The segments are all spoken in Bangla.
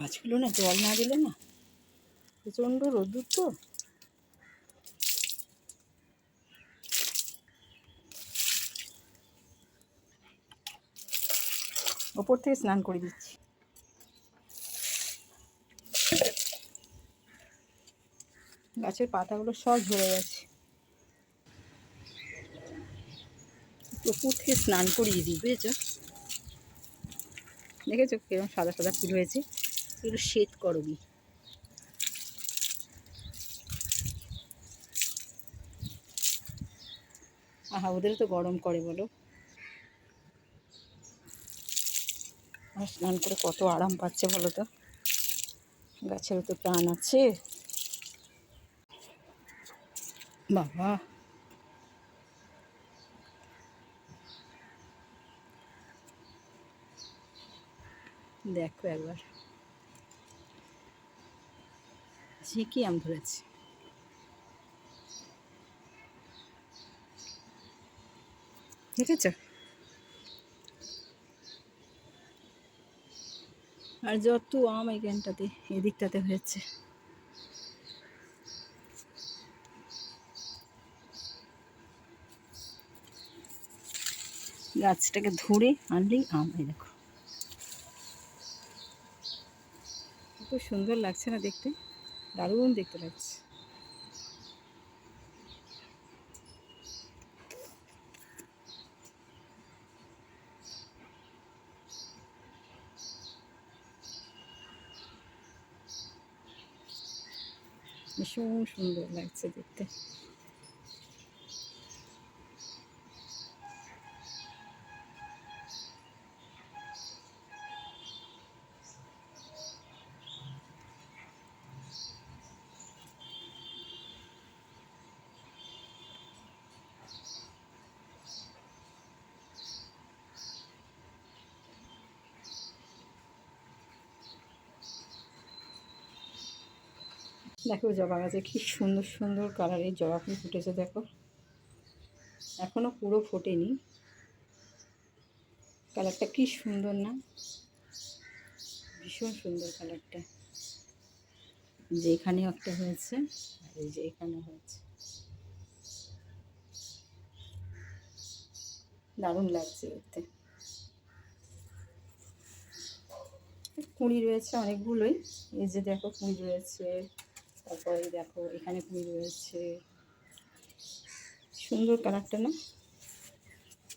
গাছগুলো না, জল না দিলে না? প্রচণ্ড রোদ্দুর তো। ওপর থেকে স্নান করে দিচ্ছি। গাছের পাতাগুলো সব ঝরে গেছে। ওপর থেকে স্নান করিয়ে দিই, বুঝেছ? দেখেছ কীরকম সাদা সাদা ফুল হয়েছে? এগুলো শ্বেত করবি আহা, ওদেরও তো গরম করে বলো। স্নান করে কত আরাম পাচ্ছে বলো তো। গাছেরও তো প্রাণ আছে। বাবা। দেখো একবার। ঝিঁকি আম ধরেছে। আছে আর যত আম এইখানটাতে এদিকটাতে হয়েছে। গাছটাকে ধরে আনলেই আম এই দেখো। খুব সুন্দর লাগছে না দেখতে। দারুণ দেখতে লাগছে। ভীষণ সুন্দর লাগছে দেখতে। দেখো জবা গাছে, কি সুন্দর সুন্দর কালারের জবা ফুল ফুটেছে দেখো। এখনও পুরো ফোটেনি। কালারটা কি সুন্দর না? ভীষণ সুন্দর কালারটা যে এখানেও একটা হয়েছে, আর এই যে এখানে হয়েছে। দারুণ লাগছে দেখতে। কুঁড়ি রয়েছে অনেকগুলোই। এই যে দেখো কুঁড়ি রয়েছে। তারপরে দেখো এখানে ফুল রয়েছে। সুন্দর কালারটা না?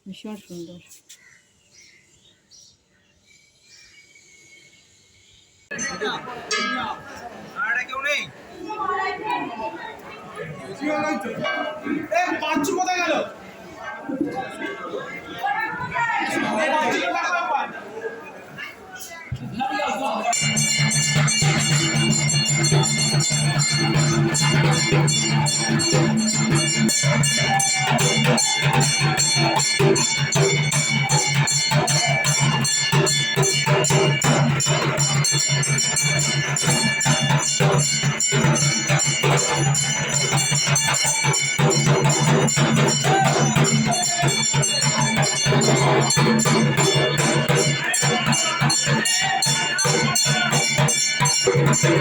ভীষণ সুন্দর। কোথায় গেল? Thank you.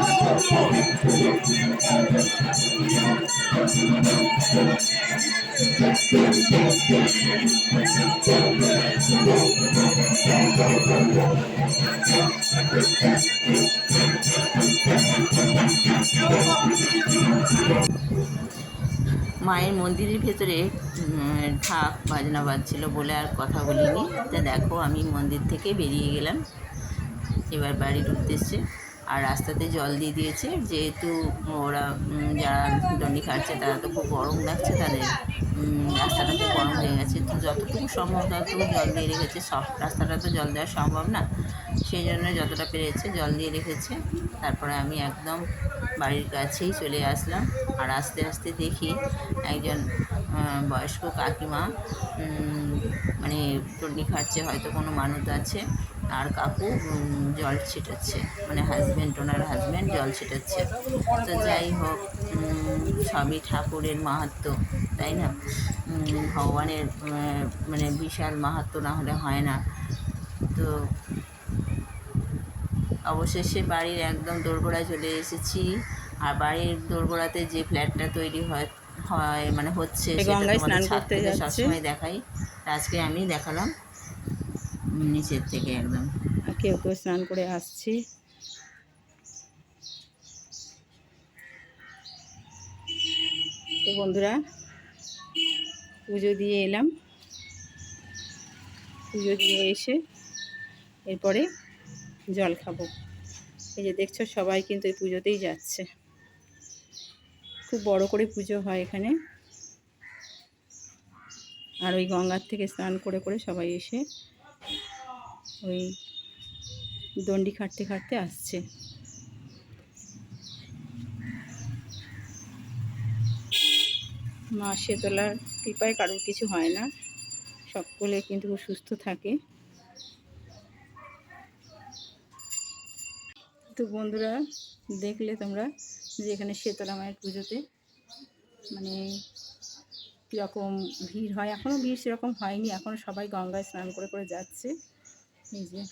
Oh! মায়ের মন্দিরের ভেতরে ঢাক বাজনা বাজছিল বলে আর কথা বলিনি। তা দেখো, আমি মন্দির থেকে বেরিয়ে গেলাম। এবার বাড়ি ঢুকতে এসছে। আর রাস্তাতে জল দিয়ে দিয়েছে। যেহেতু ওরা যারা দণ্ডি খাচ্ছে তারা তো খুব গরম লাগছে, তাদের রাস্তাটা খুব গরম হয়ে গেছে। তো যতটুকু সম্ভব, ততটুকু জল দিয়ে রেখেছে। সব রাস্তাটা তো জল দেওয়া সম্ভব না। সেই জন্য যতটা পেরেছে জল দিয়ে রেখেছে। তারপরে আমি একদম বাড়ির কাছেই চলে আসলাম। আর আস্তে আস্তে দেখি একজন বয়স্ক কাকিমা মানে টন্ডি খাচ্ছে হয়তো কোনো মানুষ আছে। আর কাকু জল ছিটাচ্ছে মানে হাজব্যান্ড ওনার হাজব্যান্ড জল ছিটাচ্ছে তো যাই হোক সবই ঠাকুরের মাহাত্ম তাই না? ভগবানের মানে বিশাল মাহাত্ম না হলে হয় না। তো অবশেষে বাড়ির একদম দোরগোড়ায় চলে এসেছি। আর বাড়ির দোরগোড়াতে যে ফ্ল্যাটটা তৈরি হয় হয় মানে হচ্ছে সেটা। সবসময় দেখাই। আজকে আমি দেখালাম নিচের থেকে একদম। কেউ কেউ স্নান করে আসছে। তো বন্ধুরা, পুজো দিয়ে এলাম। পুজো দিয়ে এসে এরপরে জল খাব। এই যে দেখছ, সবাই কিন্তু এই পুজোতেই যাচ্ছে। খুব বড় করে পুজো হয় এখানে। আর ওই গঙ্গার থেকে স্নান করে করে সবাই এসে ওই দণ্ডি খাটতে খাটতে আসছে। মা শেতলার কৃপায় কারোর কিছু হয় না, সকলে কিন্তু সুস্থ থাকে। তো বন্ধুরা, দেখলে তোমরা যে এখানে শীতলা মায়ের পুজোতে মানে কীরকম ভিড় হয়। এখনও ভিড় সেরকম হয়নি এখনও সবাই গঙ্গায় স্নান করে করে যাচ্ছে। এই যে।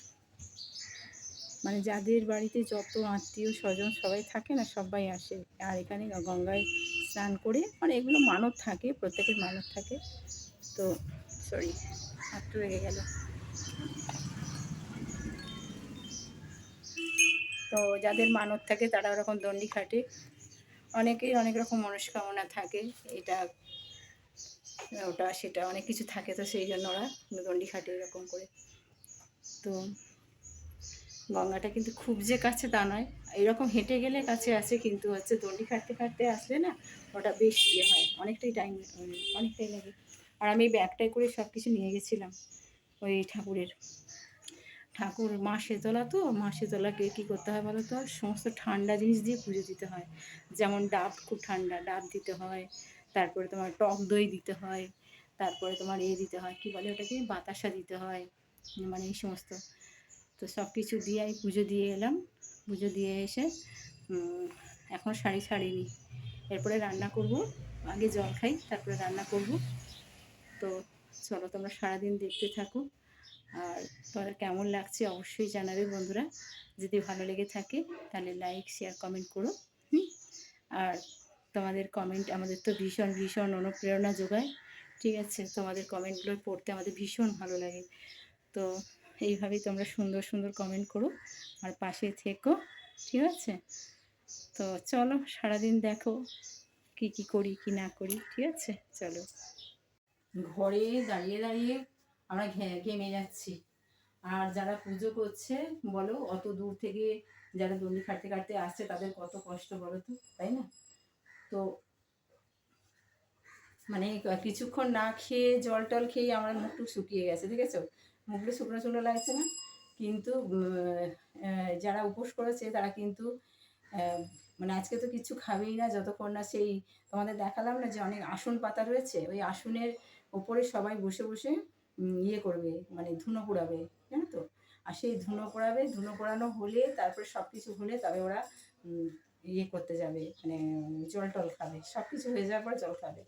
মানে যাদের বাড়িতে যত আত্মীয় স্বজন সবাই থাকে না, সবাই আসে। আর এখানে গঙ্গায় স্নান করে মানে এগুলো মানত থাকে, প্রত্যেকের মানত থাকে। তো সরি হাতটা লেগে গেল। তো যাদের মানত থাকে, তারা ওরকম দণ্ডি খাটে। অনেকের অনেক রকম মনস্কামনা থাকে, এটা ওটা সেটা, অনেক কিছু থাকে তো সেই জন্য ওরা দণ্ডি খাটে এরকম করে। তো গঙ্গাটা কিন্তু খুব যে কাছে তা নয়। এরকম হেঁটে গেলে কাছে আছে, কিন্তু হচ্ছে দণ্ডি খাটতে খাটতে আসলে না ওটা বেশ ইয়ে হয়, অনেকটাই টাইম অনেকটাই লাগে। আর আমি ব্যাগটাই করে সব কিছু নিয়ে গেছিলাম ওই ঠাকুরের। ঠাকুর মা শেতলা তো মা শেতলাকে কী করতে হয় বলো তো সমস্ত ঠান্ডা জিনিস দিয়ে পুজো দিতে হয়। যেমন ডাব খুব ঠান্ডা, ডাব দিতে হয়, তারপরে তোমার টক দই দিতে হয়, তারপরে তোমার এ দিতে হয়, কী বলে ওটাকে? বাতাসা দিতে হয়। মানে এই সমস্ত। তো সব কিছু দিয়ে আমি পুজো দিয়ে এলাম। পুজো দিয়ে এসে এখন শাড়ি ছাড়িনি। এরপরে রান্না করব। আগে জল খাই, তারপরে রান্না করব। তো চলো তোমরা সারাদিন দেখতে থাকো। আর তোমাদের কেমন লাগছে অবশ্যই জানাবে বন্ধুরা। যদি ভালো লেগে থাকে, তাহলে লাইক শেয়ার কমেন্ট করো। আর তোমাদের কমেন্ট আমাদের তো ভীষণ ভীষণ অনুপ্রেরণা যোগায়। ঠিক আছে? তোমাদের কমেন্টগুলো পড়তে আমাদের ভীষণ ভালো লাগে। তো এইভাবেই তোমরা সুন্দর সুন্দর কমেন্ট করো আর পাশে থেকো, ঠিক আছে? তো চলো সারাদিন দেখো কি কি করি, কি না করি, ঠিক আছে? চলো। ঘরে দাঁড়িয়ে দাঁড়িয়ে আমরা ঘেমে যাচ্ছি। আর যারা পুজো করছে, বলো, অত দূর থেকে যারা দণ্ডি খাটতে খাটতে আসছে, তাদের কত কষ্ট বলো তো, তাই না? তো মানে কিছুক্ষণ না খেয়ে জল টল খেয়ে আমার মুখটু শুকিয়ে গেছে, ঠিক মুখটা শুকনো শুকনো লাগছে না। কিন্তু যারা উপোস করেছে, তারা কিন্তু মানে আজকে তো কিছু খাবেই না যতক্ষণ না সেই তোমাদের দেখালাম না যে অনেক আসন পাতা রয়েছে, ওই আসনের ওপরে সবাই বসে বসে ইয়ে করবে মানে ধুনো পোড়াবে, জানো তো? আর সেই ধুনো পোড়াবে, ধুনো পোড়ানো হলে তারপরে সব কিছু হলে তবে ওরা ইয়ে করতে যাবে মানে জল টল খাবে সব কিছু হয়ে যাওয়ার পর জল খাবে।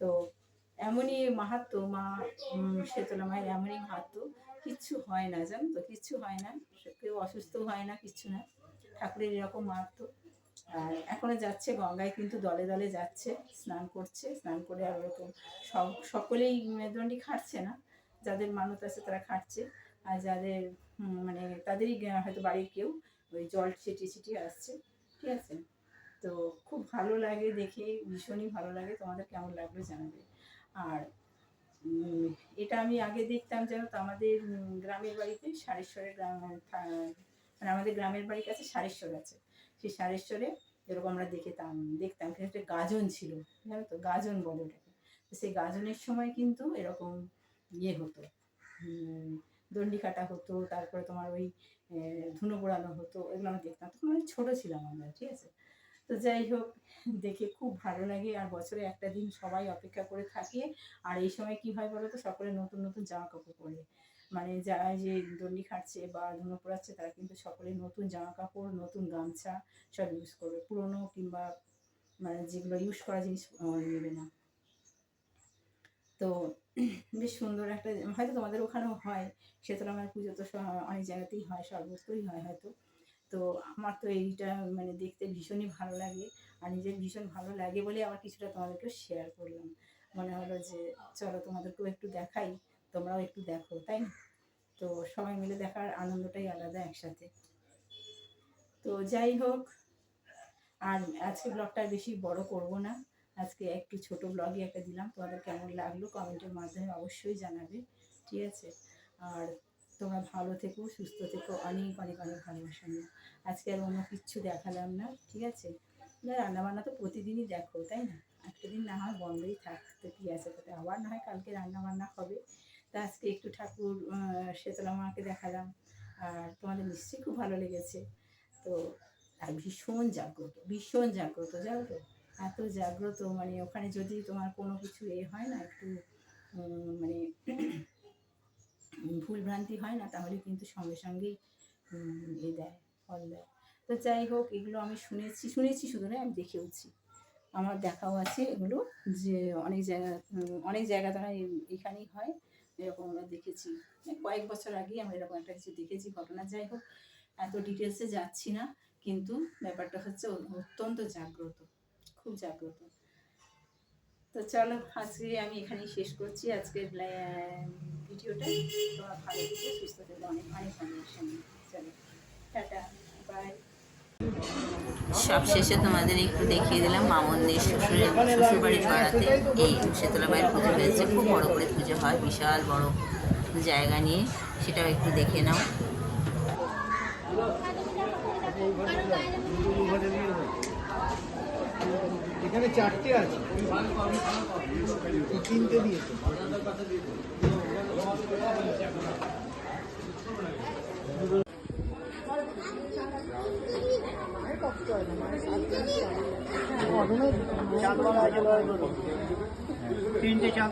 তো এমনই মাহাত্ম, মা শীতলা মায়ের এমনই মাহাত্ম, কিচ্ছু হয় না, জানো তো, কিচ্ছু হয় না, কেউ অসুস্থ হয় না, কিচ্ছু না, ঠাকুরের এরকম মাহাত্ম। আর এখনও যাচ্ছে, গঙ্গায় কিন্তু দলে দলে যাচ্ছে, স্নান করছে, স্নান করে আর ওরকম সব, সকলেই মেরুদণ্ডী খাটছে না, যাদের মানত আছে তারা খাটছে, আর যাদের মানে তাদেরই হয়তো বাড়ির কেউ ওই জল ছিটিয়ে ছিটিয়ে আসছে, ঠিক আছে? তো খুব ভালো লাগে দেখে, ভীষণই ভালো লাগে, তোমাদের কেমন লাগল জানাবে। আর এটা আমি আগে দেখতাম যেন তো আমাদের গ্রামের বাড়িতে সারেশ্বরের গ্রাম মানে আমাদের গ্রামের বাড়ির কাছে সারেশ্বর আছে। সেই সারেশ্বরে এরকম আমরা দেখতাম দেখতাম। কিন্তু একটা গাজন ছিল, জানো তো? গাজন বলে ওটাকে। তো সেই গাজনের সময় কিন্তু এরকম ইয়ে হতো দণ্ডি কাটা হতো, তারপরে তোমার ওই ধুনো পোড়ানো হতো, এগুলো আমরা দেখতাম। তখন অনেক ছোটো ছিলাম আমরা, ঠিক আছে? তো যাই হোক, দেখে খুব ভালো লাগে। আর বছরে একটা দিন সবাই অপেক্ষা করে থাকে। আর এই সময় কি হয় বলো তো সকলে নতুন নতুন জামা কাপড় পরে। মানে যারা যে দণ্ডি খাটছে বা ধুনো পোড়াচ্ছে, তারা কিন্তু সকলে নতুন জামা কাপড় নতুন গামছা সব ইউজ করবে। পুরনো কিংবা মানে যেগুলো ইউজ করা জিনিস নেবে না। তো বেশ সুন্দর একটা, হয়তো তোমাদের ওখানেও হয়। শীতলা মায়ের পুজো তো অনেক জায়গাতেই হয়, সর্বত্রই হয় হয়তো। তো আমার তো এইটা মানে দেখতে ভীষণই ভালো লাগে। আর নিজের ভীষণ ভালো লাগে বলে আমার কিছুটা তোমাদেরকে শেয়ার করলাম। মনে হলো যে, চলো তোমাদেরকেও একটু দেখাই, তোমরাও একটু দেখো, তাই না? তো সবাই মিলে দেখার আনন্দটাই আলাদা একসাথে। তো যাই হোক, আর আজকে ব্লগটা বেশি বড় করব না। আজকে একটু ছোট ব্লগই একটা দিলাম। তোমাদের কেমন লাগল কমেন্টের মাধ্যমে অবশ্যই জানাবে, ঠিক আছে? আর তোমরা ভালো থেকো, সুস্থ থেকো। অনেক অনেক অনেক ভালোবাসা নিও আজকে আর অন্য কিচ্ছু দেখালাম না, ঠিক আছে? রান্নাবান্না তো প্রতিদিনই দেখো, তাই না? একটা দিন না হয় বন্ধই থাক, তো কী আছে তাতে আবার না হয় কালকে রান্নাবান্না হবে। তা আজকে একটু ঠাকুর শীতলা মাকে দেখালাম। আর তোমাদের নিশ্চয়ই খুব ভালো লেগেছে। তো, আর ভীষণ জাগ্রত ভীষণ জাগ্রত, জানো তো? এত জাগ্রত মানে ওখানে যদি তোমার কোনো কিছু এ হয় না, একটু মানে ভুল ভ্রান্তি হয় না, তাহলে কিন্তু সঙ্গে সঙ্গেই এ দেয়, ফল দেয়। তো যাই হোক, এগুলো আমি শুনেছি শুনেছি শুধু না আমি দেখেওছি। আমার দেখাও আছে এগুলো, যে অনেক জায়গা অনেক জায়গা তারা এখানেই হয়, এরকম আমরা দেখেছি। কয়েক বছর আগেই আমরা এরকম একটা কিছু দেখেছি, ঘটনা। যাই হোক, এত ডিটেলসে যাচ্ছি না, কিন্তু ব্যাপারটা হচ্ছে অত্যন্ত জাগ্রত, খুব জাগ্রত। তো চলো, আজকে আমি এখানেই শেষ করছি আজকের ভিডিওটা। তোমরা ভালো থেকে, সুস্থ থেকে, অনেক অনেক অনেক সঙ্গে চলো, টাটা বাই সব শেষে তোমাদের একটু দেখিয়ে দিলাম, মামনদের শ্বশুরের, শ্বশুরবাড়ির পাড়াতে এই শীতলা মায়ের পুজো হয়েছে। খুব বড় করে পুজো হয়, বিশাল বড় জায়গা নিয়ে। সেটাও একটু দেখে নাও। এখানে চারটে আছে। তিনটে দিয়েছে। তিনটে চাঁদ